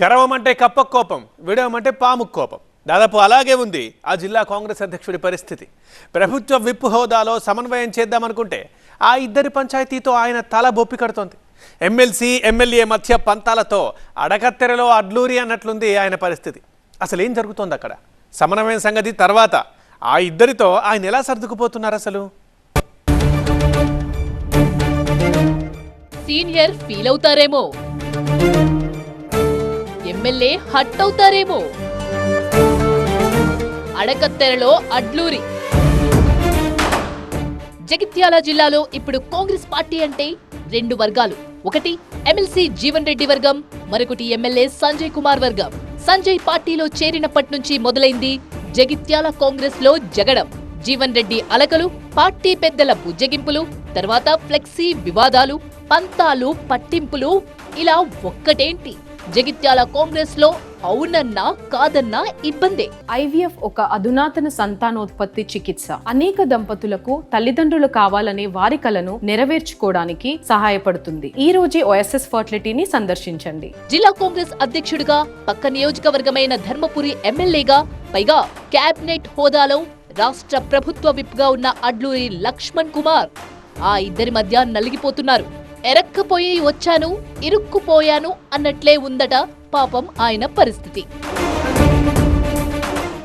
కరవమంటే కప్ప కోపం విడవమంటే పాము కోపం దాదాపు అలాగే ఉంది ఆ జిల్లా కాంగ్రెస్ అధ్యక్షుడి పరిస్థితి. ప్రభుత్వ విప్ హోదాలో సమన్వయం చేద్దామనుకుంటే ఆ ఇద్దరి పంచాయతీతో ఆయన తల బొప్పి కడుతోంది. ఎమ్మెల్సీ ఎమ్మెల్యే మధ్య పంతాలతో అడకత్తెరలో అడ్లూరి అన్నట్లుంది ఆయన పరిస్థితి. అసలు ఏం జరుగుతోంది అక్కడ? సమన్వయం సంగతి తర్వాత. ఆ ఇద్దరితో ఆయన ఎలా సర్దుకుపోతున్నారు అసలు? సీనియర్ ఫీల్ అవుతారేమో. ఎమ్మెల్యే హట్ అవుతారేమో అడకత్తెరలో అడ్లూరి. జగిత్యాల జిల్లాలో ఇప్పుడు కాంగ్రెస్ పార్టీ అంటే రెండు వర్గాలు. ఒకటి ఎమ్మెల్సీ జీవన్ రెడ్డి వర్గం మరొకటి ఎమ్మెల్యే సంజయ్ కుమార్ వర్గం. సంజయ్ పార్టీలో చేరినప్పటి నుంచి మొదలైంది జగిత్యాల కాంగ్రెస్లో జగడం. జీవన్ రెడ్డి అలకలు పార్టీ పెద్దల బుజ్జగింపులు తర్వాత ఫ్లెక్సీ వివాదాలు పంతాలు పట్టింపులు ఇలా ఒక్కటేంటి? జగిత్యాల కాంగ్రెస్లో అవునన్నా కాదన్నా ఇబ్బందే. ఐవీఎఫ్ ఒక అధునాతన సంతానోత్పత్తి చికిత్స. అనేక దంపతులకు తల్లిదండ్రులు కావాలనే వారి కలను నెరవేర్చుకోవడానికి సహాయపడుతుంది. ఈ రోజే ఓఎస్ఎస్ ఫర్టిలిటీని సందర్శించండి. జిల్లా కాంగ్రెస్ అధ్యక్షుడిగా పక్క నియోజకవర్గమైన ధర్మపురి ఎమ్మెల్యేగా పైగా క్యాబినెట్ హోదాలో రాష్ట్ర ప్రభుత్వ విప్గా ఉన్న అడ్లూరి లక్ష్మణ్ కుమార్. ఆ ఇద్దరి మధ్య నలిగిపోతున్నారు. ఎరక్కపోయి వచ్చాను ఇరుక్కుపోయాను అన్నట్లే ఉందట పాపం ఆయన పరిస్థితి.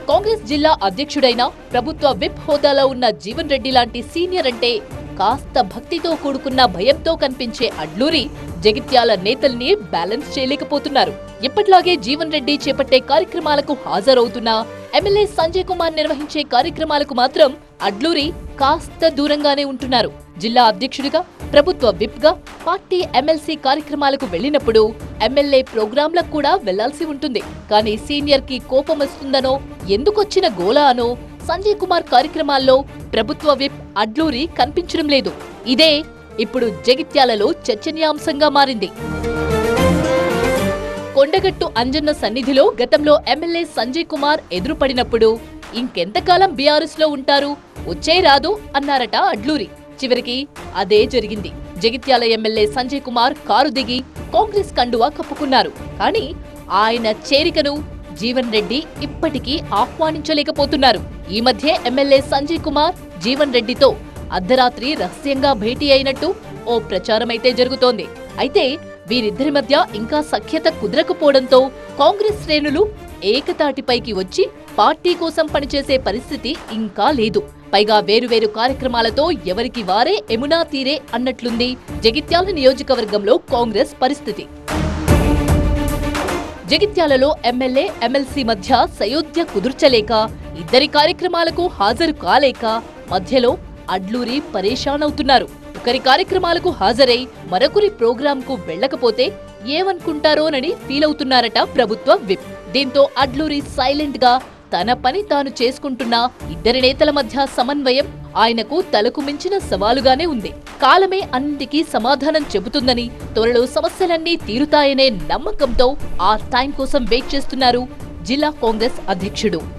కాంగ్రెస్ జిల్లా అధ్యక్షుడైన ప్రభుత్వ విప్ హోదాలో ఉన్న జీవన్ రెడ్డి లాంటి సీనియర్ అంటే కాస్త భక్తితో కూడుకున్న భయంతో కనిపించే అడ్లూరి జగిత్యాల నేతల్ని బ్యాలెన్స్ చేయలేకపోతున్నారు. ఇప్పట్లాగే జీవన్ రెడ్డి చేపట్టే కార్యక్రమాలకు హాజరవుతున్న ఎమ్మెల్యే సంజయ్ కుమార్ నిర్వహించే కార్యక్రమాలకు మాత్రం అడ్లూరి కాస్త దూరంగానే ఉంటున్నారు. జిల్లా అధ్యక్షుడిగా ప్రభుత్వ విప్గా పార్టీ ఎమ్మెల్సీ కార్యక్రమాలకు వెళ్ళినప్పుడు ఎమ్మెల్యే ప్రోగ్రాంలకు కూడా వెళ్ళాల్సి ఉంటుంది. కానీ సీనియర్కి కోపం వస్తుందనో ఎందుకొచ్చిన గోలా అనో సంజయ్ కుమార్ కార్యక్రమాల్లో ప్రభుత్వ విప్ అడ్లూరి కనిపించడం లేదు. ఇదే ఇప్పుడు జగిత్యాలలో చర్చనీయాంశంగా మారింది. కొండగట్టు అంజన్న సన్నిధిలో గతంలో ఎమ్మెల్యే సంజయ్ కుమార్ ఎదురుపడినప్పుడు ఇంకెంతకాలం బీఆర్ఎస్లో ఉంటారు? వచ్చే రాదు అన్నారట అడ్లూరి. చివరికి అదే జరిగింది. జగిత్యాల ఎమ్మెల్యే సంజయ్ కుమార్ కారు దిగి కాంగ్రెస్ కండువా కప్పుకున్నారు. కానీ ఆయన చేరికను జీవన్ రెడ్డి ఇప్పటికీ ఆహ్వానించలేకపోతున్నారు. ఈ మధ్య ఎమ్మెల్యే సంజయ్ కుమార్ జీవన్ రెడ్డితో అర్ధరాత్రి రహస్యంగా భేటీ అయినట్టు ఓ ప్రచారమైతే జరుగుతోంది. అయితే వీరిద్దరి మధ్య ఇంకా సఖ్యత కుదరకపోవడంతో కాంగ్రెస్ శ్రేణులు ఏకతాటిపైకి వచ్చి పార్టీ కోసం పనిచేసే పరిస్థితి ఇంకా లేదు. పైగా వేరువేరు కార్యక్రమాలతో ఎవరికి వారే ఎమునా తీరే అన్నట్లుంది జగిత్యాల నియోజకవర్గంలో కాంగ్రెస్ పరిస్థితి. జగిత్యాలలో ఎమ్మెల్యే ఎమ్మెల్సీ మధ్య సయోధ్య కుదుర్చలేక ఇద్దరి కార్యక్రమాలకు హాజరు కాలేక మధ్యలో అడ్లూరి పరేషాన్ అవుతున్నారు ఒకరి కార్యక్రమాలకు హాజరై మరొకరి ప్రోగ్రాంకు వెళ్ళకపోతే ఏమనుకుంటారోనని ఫీల్ అవుతున్నారట ప్రభుత్వ విప్. దీంతో అడ్లూరి సైలెంట్గా తన పని తాను చేసుకుంటున్న ఇద్దరి నేతల మధ్య సమన్వయం ఆయనకు తలకు మించిన సవాలుగానే ఉంది. కాలమే అన్నిటికీ సమాధానం చెబుతుందని త్వరలో సమస్యలన్నీ తీరుతాయనే నమ్మకంతో ఆ టైం కోసం వెయిట్ చేస్తున్నారు జిల్లా కాంగ్రెస్ అధ్యక్షుడు.